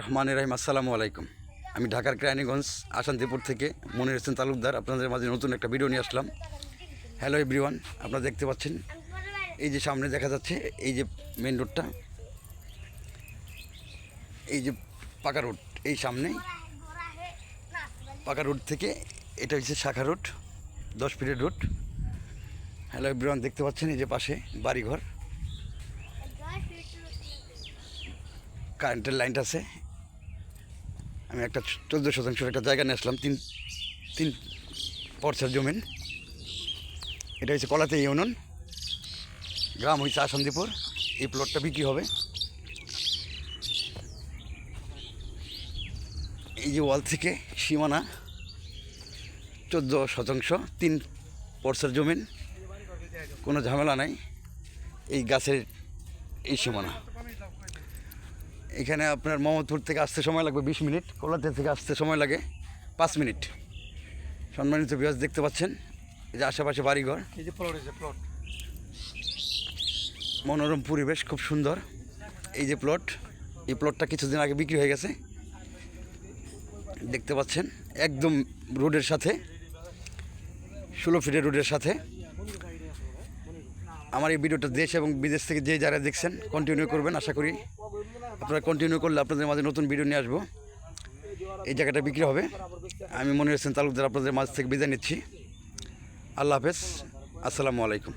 রহমান রাহিম, আসসালামু আলাইকুম। আমি ঢাকার কেরানীগঞ্জ, আশান্তিপুর থেকে মনির হোসেন তালুকদার আপনাদের মাঝে নতুন একটা ভিডিও নিয়ে আসলাম। হ্যালো এভরিওয়ান আপনারা দেখতে পাচ্ছেন, এই যে সামনে দেখা যাচ্ছে, এই যে মেন রোডটা এই যে পাকা রোড এই সামনে পাকা রোড থেকে এটা হচ্ছে শাখা রোড দশ ফিটের রোড হ্যালো এভরিওয়ান দেখতে পাচ্ছেন এই যে পাশে বাড়িঘর। কারেন্টের লাইনটা আছে আমি একটা চোদ্দ শতাংশের একটা জায়গা নিয়ে আসলাম, তিন তিন পর্চার জমিন। এটা হচ্ছে কলাতে ইউনিয়ন, গ্রাম হচ্ছে আসান্দিপুর। এই প্লটটা বিক্রি হবে। এই যে ওয়াল থেকে সীমানা, চোদ্দ শতাংশ, তিন পর্চার জমিন। কোনো ঝামেলা নাই। এই গাছের এই সীমানা। এখানে আপনার মোহাম্মদপুর থেকে আসতে সময় লাগবে বিশ মিনিট কলাতে থেকে আসতে সময় লাগে পাঁচ মিনিট। সম্মানিত বিয়াস দেখতে পাচ্ছেন? এই যে আশেপাশে বাড়িঘর। এই যে প্লট আছে প্লট মনোরম পরিবেশ খুব সুন্দর। এই যে প্লট এই প্লটটা কিছুদিন আগে বিক্রি হয়ে গেছে। দেখতে পাচ্ছেন? একদম রোডের সাথে ষোলো ফিটের রোডের সাথে। আমার এই ভিডিওটা দেশ এবং বিদেশ থেকে যে যারা দেখছেন কন্টিনিউ করবেন, আশা করি আপনারা কন্টিনিউ করলে আপনাদের মাঝে নতুন ভিডিও নিয়ে আসব। এই জায়গাটা বিক্রি হবে। আমি মনে হচ্ছেন তালুকদার আপনাদের মাঝ থেকে বিদায় নিচ্ছি। আল্লাহ হাফেজ। আসসালামু আলাইকুম।